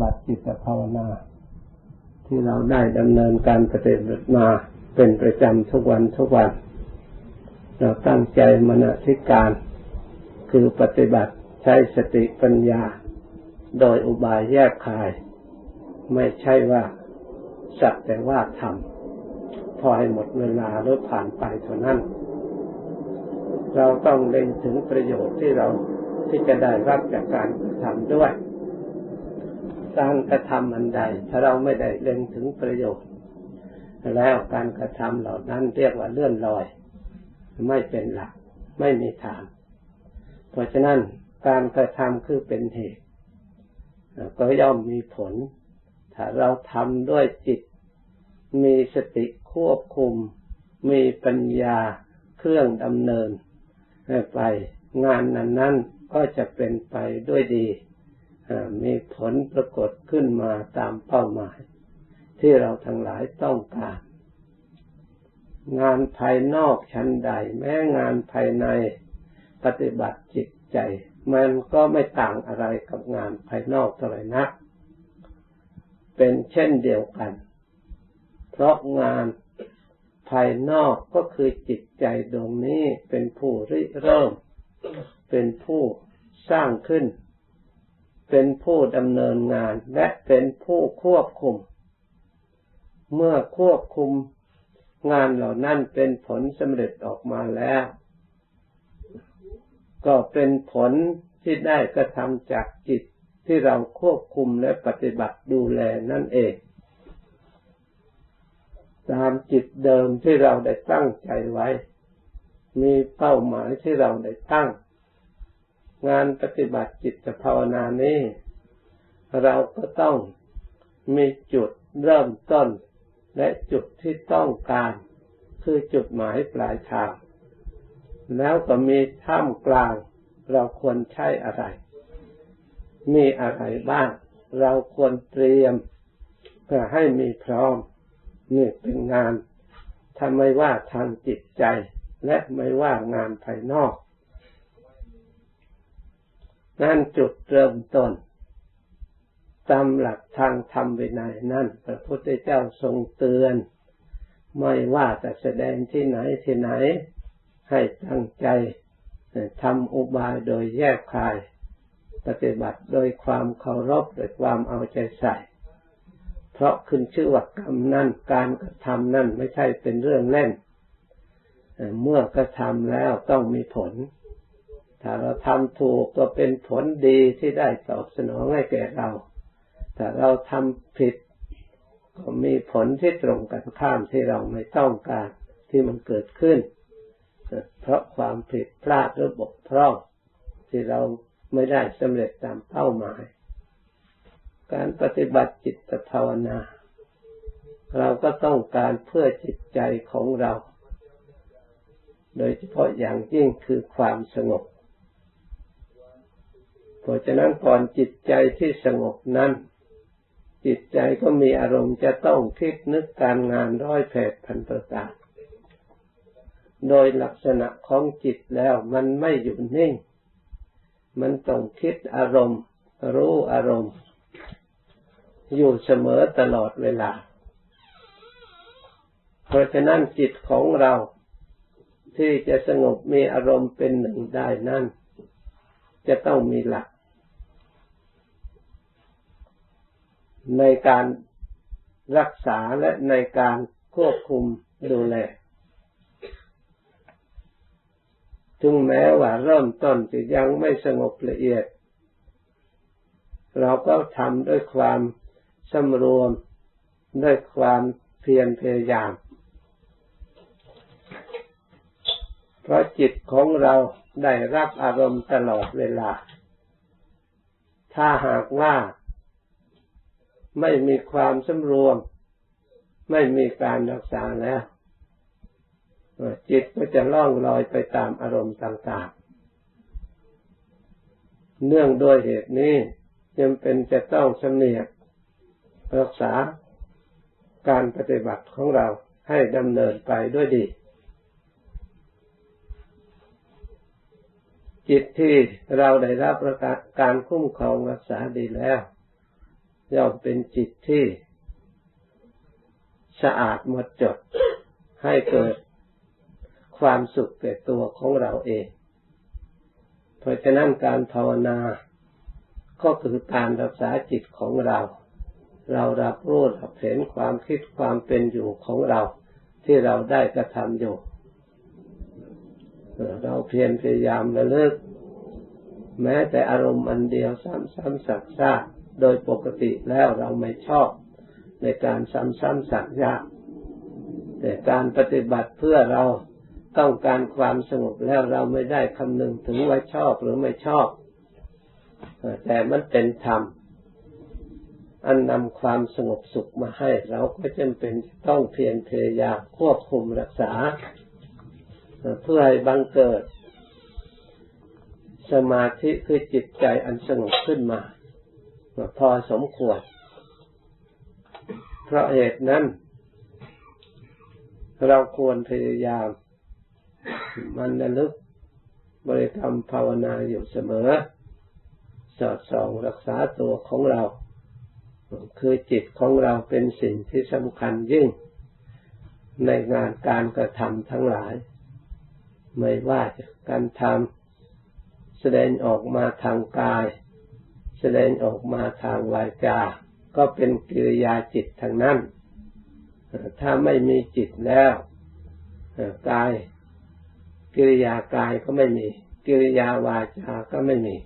บัติจิตภาวนา ที่เราได้ดำเนินการปฏิบัติมาเป็นประจำทุกวันทุกวัน เราตั้งใจมนสิการคือปฏิบัติใช้สติปัญญา โดยอุบายแยกคาย ไม่ใช่ว่าสักแต่ว่าทำพอให้หมดเวลาหรือผ่านไปเท่านั้น เราต้องเล็งถึงประโยชน์ที่เราที่จะได้รับจากการทำด้วย การกระทำอันใด ถ้าเราไม่ได้เล็งถึงประโยชน์ แล้วการกระทำเหล่านั้นเรียกว่าเลื่อนลอย ไม่เป็นหลัก ไม่มีฐาน เพราะฉะนั้นการกระทำคือเป็นเหตุ ก็ย่อมมีผล ถ้าเราทำด้วยจิต มีสติควบคุม มีปัญญาเครื่องดำเนินไปงานนั้นนั้นก็จะเป็นไปด้วยดี มีผลปรากฏขึ้นมาตามเป้าหมาย ที่เราทั้งหลายต้องการ งานภายนอกชั้นใด แม้งานภายในปฏิบัติจิตใจ มันก็ไม่ต่างอะไรกับงานภายนอกเท่าไหร่นัก เป็นเช่นเดียวกัน เพราะงานภายนอกก็คือจิตใจดวงนี้เป็นผู้ริเริ่ม เป็นผู้สร้างขึ้น เป็นผู้ดำเนินงานและเป็นผู้ควบคุม เมื่อควบคุมงานเหล่านั้นเป็นผลสำเร็จออกมาแล้ว ก็เป็นผลที่ได้กระทำจากจิตที่เราควบคุมและปฏิบัติดูแลนั่นเอง ตามจิตเดิมที่เราได้ตั้งใจไว้ มีเป้าหมายที่เราได้ตั้ง งานปฏิบัติจิตภาวนานี้เราก็ต้องมีจุดเริ่มต้น และจุดที่ต้องการ คือจุดหมายปลายทาง แล้วก็มีท่ามกลาง เราควรใช้อะไร มีอะไรบ้าง เราควรเตรียมเพื่อให้มีพร้อมนี่เป็นงานถ้าไม่ว่าทางจิตใจ และไม่ว่างานภายนอก นั่นจุดเริ่มต้นตามหลักทางธรรมวินัยนั่นพระพุทธเจ้าทรงเตือน ไม่ว่าจะแสดงที่ไหนที่ไหน ให้ตั้งใจทำอุบายโดยแยกคาย ปฏิบัติโดยความเคารพโดยความเอาใจใส่ เพราะขึ้นชื่อว่ากรรมนั่นการกระทำนั่นไม่ใช่เป็นเรื่องเล่น เมื่อกระทำแล้วต้องมีผล ถ้าเราทำถูกก็เป็นผลดีที่ได้ตอบสนองให้แก่เรา แต่เราทำผิด ก็มีผลที่ตรงกันข้ามที่เราไม่ต้องการที่มันเกิดขึ้น เพราะความผิดพลาดหรือบกพร่อง ที่เราไม่ได้สำเร็จตามเป้าหมาย การปฏิบัติจิตภาวนา เราก็ต้องการเพื่อจิตใจของเรา โดยเฉพาะอย่างยิ่งคือความสงบ ราะฉะนั้นก่อนจิตใจที่สงบนั้น จิตใจก็มีอารมณ์จะต้องคิดนึกการงานร้อยแผดพันประการโดยลักษณะของจิตแล้วมันไม่อยู่นิ่ง มันต้องคิดอารมณ์ รู้อารมณ์ อยู่เสมอตลอดเวลา เพราะฉะนั้นจิตของเราที่จะสงบมีอารมณ์เป็นหนึ่งได้นั่นจะต้องมีหลัก ในการรักษาและในการควบคุมดูแลถึงแม้ว่าเริ่มต้นจะยังไม่สงบละเอียด เราก็ทำด้วยความสำรวมด้วยความเพียรพยายาม เพราะจิตของเราได้รับอารมณ์ตลอดเวลา ถ้าหากว่า ไม่มีความสำรวม ไม่มีการรักษาแล้วจิตก็จะล่องลอยไปตามอารมณ์ต่างๆ เนื่องด้วยเหตุนี้จำเป็นจะต้องสำเนียกรักษาการปฏิบัติของเราให้ดำเนินไปด้วยดี จิตที่เราได้รับการคุ้มครองรักษาดีแล้ว ย่อมเป็นจิตที่สะอาดหมดจดให้เกิดความสุขแก่ตัวของเราเอง เพราะฉะนั้นการภาวนา ก็คือการรักษาจิตของเรา เรารับรู้รับเห็นความคิดความเป็นอยู่ของเรา ที่เราได้กระทำอยู่ เราเพียรพยายามระลึก แม้แต่อารมณ์อันเดียวซ้ำๆสักซาก โดยปกติแล้วเราไม่ชอบในการซ้ำๆสักยาแต่การปฏิบัติเพื่อเราต้องการความสงบแล้วเราไม่ได้คำนึงถึงว่าชอบหรือไม่ชอบ แต่มันเป็นธรรมอันนำความสงบสุขมาให้ เราก็จำเป็นต้องเพียรพยายามควบคุมรักษา เพื่อให้บังเกิด สมาธิคือจิตใจอันสงบขึ้นมา พอสมควร เพราะเหตุนั้น เราควรพยายาม มันระลึกบริกรรมภาวนาอยู่เสมอ สอดส่องรักษาตัวของเรา คือจิตของเราเป็นสิ่งที่สำคัญยิ่ง ในงานการกระทำทั้งหลาย ไม่ว่าจะการทำแสดงออกมาทางกาย แสดงออกมาทางวาจาก็เป็นกิริยาจิตทางนั้น ถ้าไม่มีจิตแล้วกาย กิริยากายก็ไม่มี กิริยาวาจาก็ไม่มี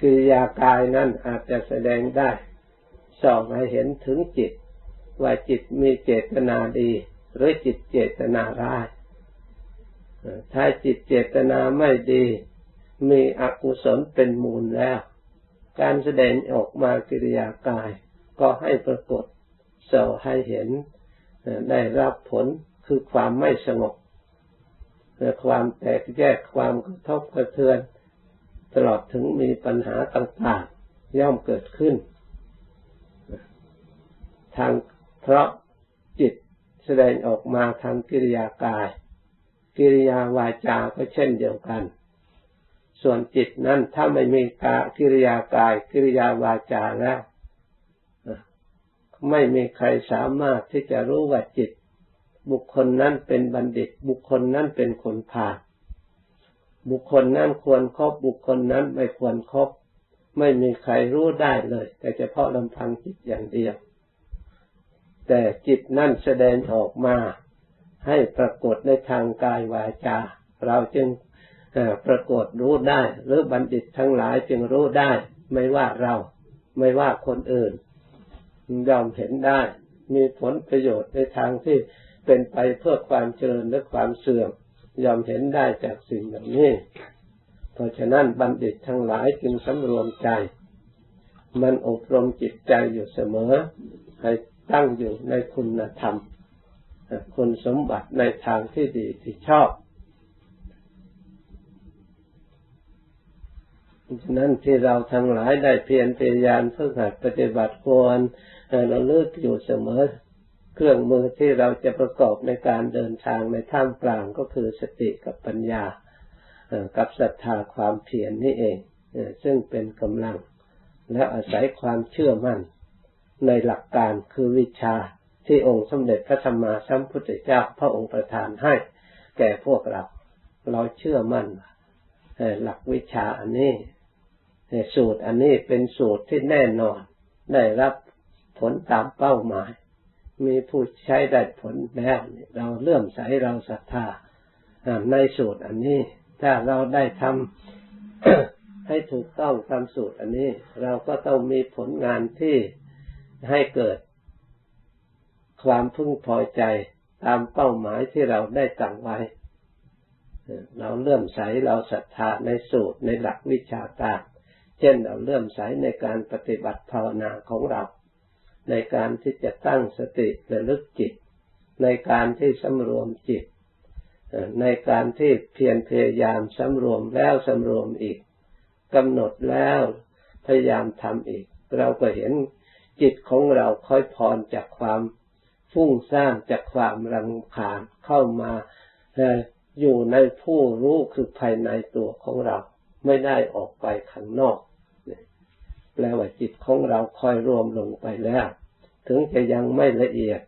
กิริยากายนั้นอาจจะแสดงได้สอบให้เห็นถึงจิต ว่าจิตมีเจตนาดี หรือจิตเจตนาร้าย ถ้าจิตเจตนาไม่ดี มีอกุศลเป็นมูลแล้ว การแสดงออกมากิริยากาย ก็ให้ปรากฏเสาให้เห็นได้รับผลคือความไม่สงบความแตกแยกความกระทบกระเทือน ตลอดถึงมีปัญหาต่างๆ ย่อมเกิดขึ้น ทางเพราะจิตแสดงออกมาทางกิริยากาย กิริยาวาจาก็เช่นเดียวกัน ส่วนจิตนั้นถ้าไม่มีกากิริยากาย กิริยาวาจาแล้วไม่มีใครสามารถที่จะรู้ว่าจิต บุคคลนั้นเป็นบัณฑิต บุคคลนั้นเป็นคนผ่านบุคคลนั้นควรครบบุคคลนั้นไม่ควรครบไม่มีใครรู้ได้เลย แต่เฉพาะลำพังจิตอย่างเดียว แต่จิตนั่นแสดงออกมา ให้ปรากฏในทางกายวาจา เราจึงปรากฏรู้ได้ หรือบัณฑิตทั้งหลายจึงรู้ได้ ไม่ว่าเราไม่ว่าคนอื่นยอมเห็นได้ มีผลประโยชน์ในทางที่เป็นไปเพื่อความเจริญและความเสื่อมยอมเห็นได้จากสิ่งเหล่านี้ เพราะฉะนั้นบัณฑิตทั้งหลายจึงสำรวมใจ มันอบรมจิตใจอยู่เสมอ ให้ตั้งอยู่ในคุณธรรม คุณสมบัติในทางที่ดีที่ชอบฉะนั้นที่เราทั้งหลายได้เพียรพยายามฝึกหัดปฏิบัติควรเราเลือกอยู่เสมอ เครื่องมือที่เราจะประกอบในการเดินทางในท่ามกลางก็คือสติกับปัญญากับศรัทธาความเพียรนนี่เอง ซึ่งเป็นกำลัง และอาศัยความเชื่อมั่นในหลักการคือวิชา ที่องค์สมเด็จพระธรรมาสัมพุทธเจ้าพระองค์ประทานให้ แก่พวกเรา เราเชื่อมั่นหลักวิชาอันนี้สูตรอันนี้เป็นสูตรที่แน่นอน ได้รับผลตามเป้าหมาย มีผู้ใช้ได้ผลแล้วเราเลื่อมใสเราศรัทธาในสูตรอันนี้ ถ้าเราได้ทำให้ถูกต้องตามสูตรอันนี้ เราก็ต้องมีผลงานที่ให้เกิด ความพึงพอใจตามเป้าหมายที่เราได้ตั้งไว้ เราเลื่อมใสเราศรัทธาในสูตรในหลักวิชาการเช่นเราเลื่อมใสในการปฏิบัติภาวนาของเรา ในการที่จะตั้งสติระลึกจิต ในการที่สำรวมจิต ในการที่เพียรพยายามสำรวมแล้วสำรวมอีกกำหนดแล้วพยายามทำอีก เราก็เห็นจิตของเราค่อยพรจากความ ฟุ้งซ่านจากความรังคาญเข้ามาอยู่ในผู้รู้คือภายในตัวของเรา ไม่ได้ออกไปข้างนอกแปลว่าจิตของเราคอยรวมลงไปแล้ว ถึงจะยังไม่ละเอียด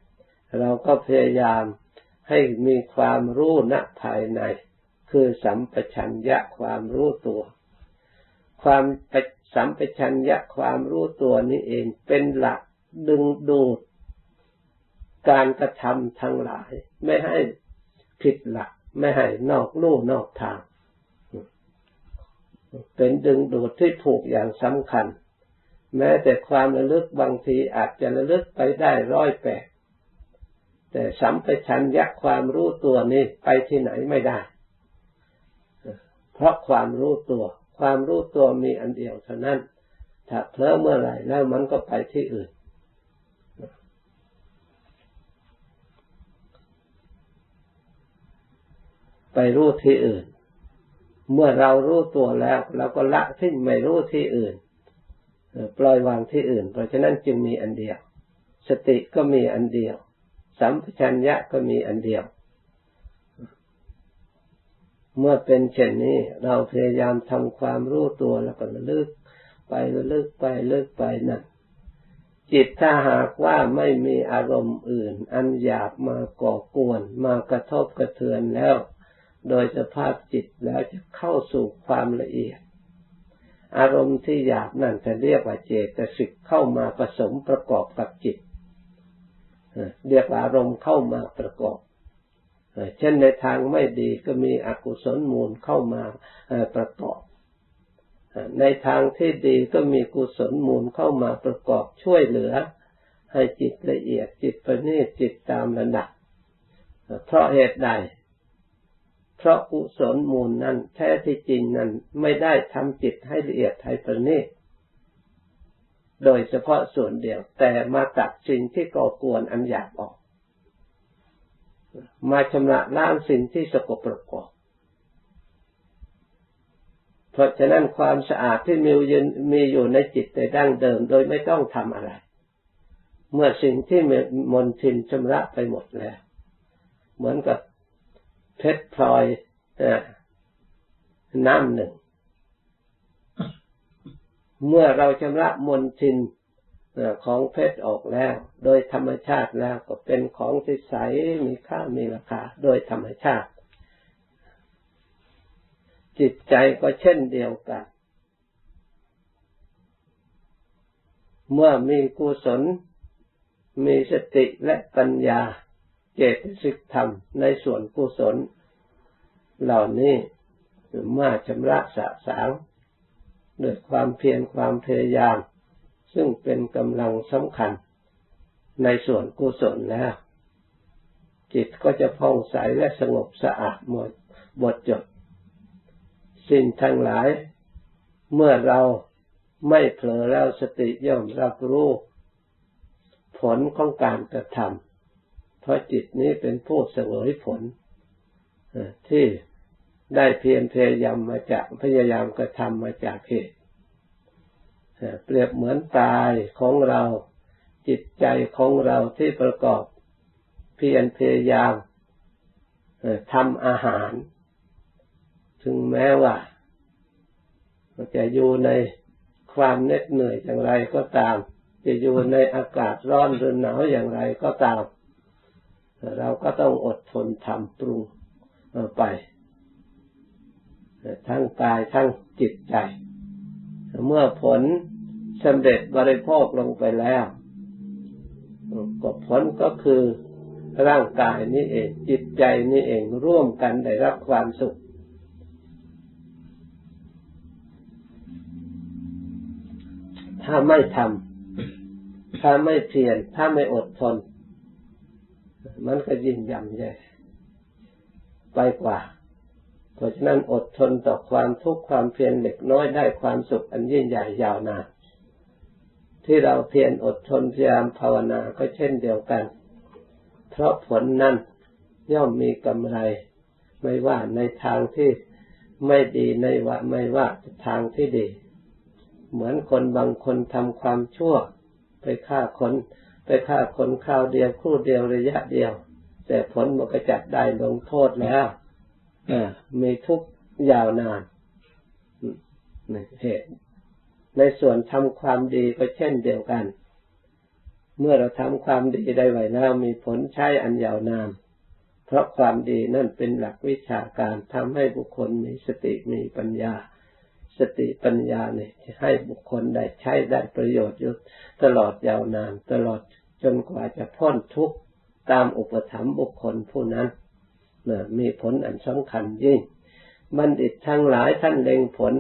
เราก็พยายามให้มีความรู้ณภายใน คือสัมปชัญญะความรู้ตัว ความสัมปชัญญะความรู้ตัวนี้เองเป็นหลักดึงดูด การกระทำทั้งหลาย ไม่ให้ผิดหลัก ไม่ให้นอกลู่นอกทาง เป็นดึงดูดที่ถูกอย่างสำคัญ แม้แต่ความระลึกบางทีอาจจะระลึกไปได้ร้อยแปดแต่สัมปชัญญะความรู้ตัวนี้ไปที่ไหนไม่ได้ เพราะความรู้ตัว ความรู้ตัวมีอันเดียวเท่านั้น ถ้าเพลอเมื่อไหร่แล้วมันก็ไปที่อื่น ไปรู้ที่อื่น เมื่อเรารู้ตัวแล้วเราก็ละทิ้งไม่รู้ที่อื่นปล่อยวางที่อื่น เพราะฉะนั้นจึงมีอันเดียว สติก็มีอันเดียว สัมปชัญญะก็มีอันเดียว เมื่อเป็นเช่นนี้ เราพยายามทำความรู้ตัวแล้วก็ระลึก ไประลึกไปเลึกไปนั่นจิตถ้าหากว่าไม่มีอารมณ์อื่น อันหยาบมาก่อกวน มากระทบกระเทือนแล้ว โดยสภาพจิตแล้วจะเข้าสู่ความละเอียด อารมณ์ที่หยาบนั่นจะเรียกว่าเจตสิกเข้ามาผสมประกอบกับจิตเรียกว่าอารมณ์เข้ามาประกอบเช่นในทางไม่ดีก็มีอกุศลมูลเข้ามาประกอบ ในทางที่ดีก็มีกุศลมูลเข้ามาประกอบช่วยเหลือ ให้จิตละเอียดจิตประณีตจิตตามระดับเพราะเหตุใด เพราะกุศลมูลนั้นแท้ที่จริงนั้นไม่ได้ทำจิตให้ละเอียดให้ประณีตโดยเฉพาะส่วนเดียว แต่มาตัดสิ่งที่ก่อกวนอันหยาบออก มาชำระล้างสิ่งที่สกปรกออกเพราะฉะนั้นความสะอาดที่มีอยู่มีอยู่ในจิตแต่ดั้งเดิม โดยไม่ต้องทำอะไร เมื่อสิ่งที่มนทินชำระไปหมดแล้ว เหมือนกับ เพชรพลอยน้ำหนึ่ง เมื่อเราชำระมนทินของเพชรออกแล้ว โดยธรรมชาติแล้วก็เป็นของที่ใสมีค่ามีราคา โดยธรรมชาติ จิตใจก็เช่นเดียวกัน เมื่อมีกุศล มีสติและปัญญา เจตสิกธรรมในส่วนกุศล เหล่านี้เมื่อชำระสะสางด้วยความเพียรความพยายาม ซึ่งเป็นกำลังสำคัญ ในส่วนกุศลแล้ว จิตก็จะผ่องใสและสงบสะอาดหมดบทจด สิ่งทั้งหลาย เมื่อเราไม่เผลอแล้วสติย่อมรับรู้ ผลของการกระทำ เพราะจิตนี้เป็นผู้เสวยผลที่ได้เพียรพยายามมาจากพยายามกระทำมาจากเหตุเปรียบเหมือนกายของเรา จิตใจของเราที่ประกอบเพียรพยายามทำอาหาร ถึงแม้ว่าจะอยู่ในความเหน็ดเหนื่อยอย่างไรก็ตาม จะอยู่ในอากาศร้อนหรือหนาวอย่างไรก็ตาม เราก็ต้องอดทนทำปรุงไปทั้งกายทั้งจิตใจ เมื่อผลสำเร็จบริโภคลงไปแล้วก็ผลก็คือร่างกายนี้เอง จิตใจนี้เองร่วมกันได้รับความสุข ถ้าไม่ทำถ้าไม่เพียรถ้าไม่อดทน มันก็ยิ่งย่ำแย่ไปกว่า เพราะฉะนั้นอดทนต่อความทุกข์ความเพียรเล็กน้อยได้ความสุขอันยิ่งใหญ่ยาวนานที่เราเพียรอดทนพยายามภาวนาก็เช่นเดียวกัน เพราะผลนั้นย่อมมีกำไร ไม่ว่าในทางที่ไม่ดีในว่าไม่ว่าทางที่ดี เหมือนคนบางคนทำความชั่ว ไปฆ่าคน ไปฆ่าคนคราวเดียวครู่เดียวระยะเดียว แต่ผลมันก็จัดได้ลงโทษแล้วมีทุกยาวนานนี่เหตุในส่วนทำความดีก็เช่นเดียวกัน เมื่อเราทำความดีได้ไว้แล้วมีผลใช้อันยาวนาน เพราะความดีนั่นเป็นหลักวิชาการทำให้บุคคลมีสติมีปัญญา สติปัญญาเนี่ยให้บุคคลได้ใช้ได้ประโยชน์อยู่ตลอดยาวนาน ตลอดจนกว่าจะพ้นทุกข์ตามอุปถัมภ์บุคคลผู้นั้นนะมีผลอันสำคัญยิ่ง บัณฑิตทั้งหลายท่านเล็งผล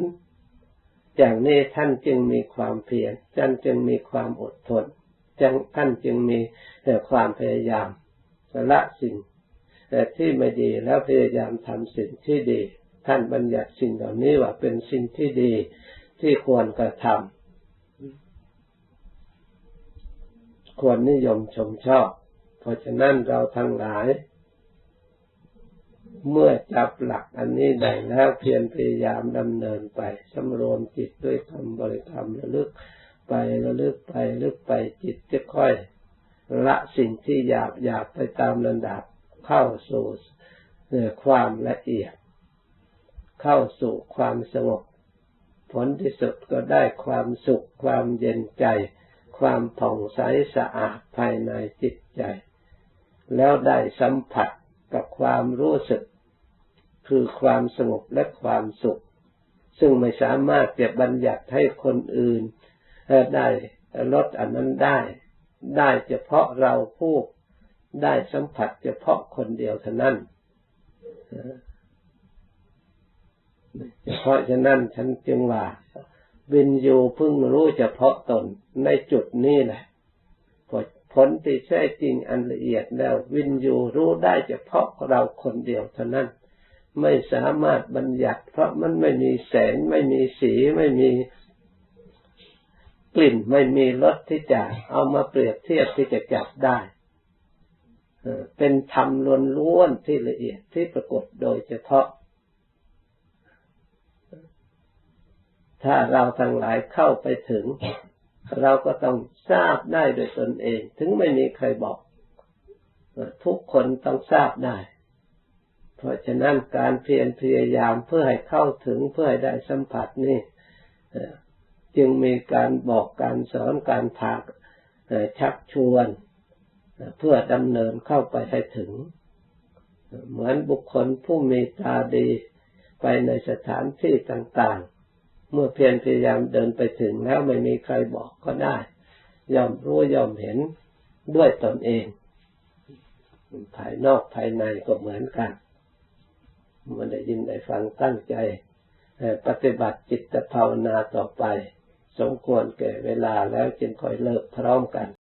อย่างนี้ท่านจึงมีความเพียรท่านจึงมีความอดทนท่านจึงมีแต่ความพยายามละสิ่งแต่ที่ไม่ดีแล้วพยายามทำสิ่งที่ดี ท่านบัญญัติสิ่งเหล่านี้ว่าเป็นสิ่งที่ดีที่ควรกระทำควรนิยมชมชอบ เพราะฉะนั้นเราทั้งหลาย เมื่อจับหลักอันนี้ได้แล้วเพียรพยายามดำเนินไปสำรวมจิตด้วยคำบริกรรมระลึกไประลึกไปลึกไปจิตจะค่อยละสิ่งที่หยาบหยาบไปตามระดับเข้าสู่ความละเอียด เข้าสู่ความสงบ ผลที่สุดก็ได้ความสุข ความเย็นใจ ความผ่องใสสะอาดภายในจิตใจ แล้วได้สัมผัสกับความรู้สึก คือความสงบและความสุข ซึ่งไม่สามารถจะบัญญัติให้คนอื่นได้ลดอันนั้นได้ ได้เฉพาะเราผู้ได้สัมผัสเฉพาะคนเดียวเท่านั้น เพราะฉะนั้นฉันจึงว่าวินยูพึ่งรู้เฉพาะตนในจุดนี้แหละผลที่แท้จริงอันละเอียดแล้ว วินยูรู้ได้เฉพาะเราคนเดียวเท่านั้น ไม่สามารถบัญญัติ เพราะมันไม่มีแสง ไม่มีสีไม่มีกลิ่นไม่มีรสที่จะเอามาเปรียบเทียบที่จะจับได้เป็นธรรมล้วนๆที่ละเอียดที่ปรากฏโดยเฉพาะ ถ้าเราทั้งหลายเข้าไปถึง เราก็ต้องทราบได้โดยตนเอง ถึงไม่มีใครบอก ทุกคนต้องทราบได้ เพราะฉะนั้นการเพียรพยายามเพื่อให้เข้าถึงเพื่อให้ได้สัมผัสนี่จึงมีการบอกการสอนการพากชักชวน เพื่อดำเนินเข้าไปให้ถึง เหมือนบุคคลผู้มีตาดีไปในสถานที่ต่าง เมื่อเพียรพยายามเดินไปถึงแล้วไม่มีใครบอกก็ได้ย่อมรู้ย่อมเห็นด้วยตนเอง ภายนอกภายในก็เหมือนกันมันได้ยินได้ฟังตั้งใจปฏิบัติจิตภาวนาต่อไป สมควรแก่เวลาแล้วจึงค่อยเลิกพร้อมกัน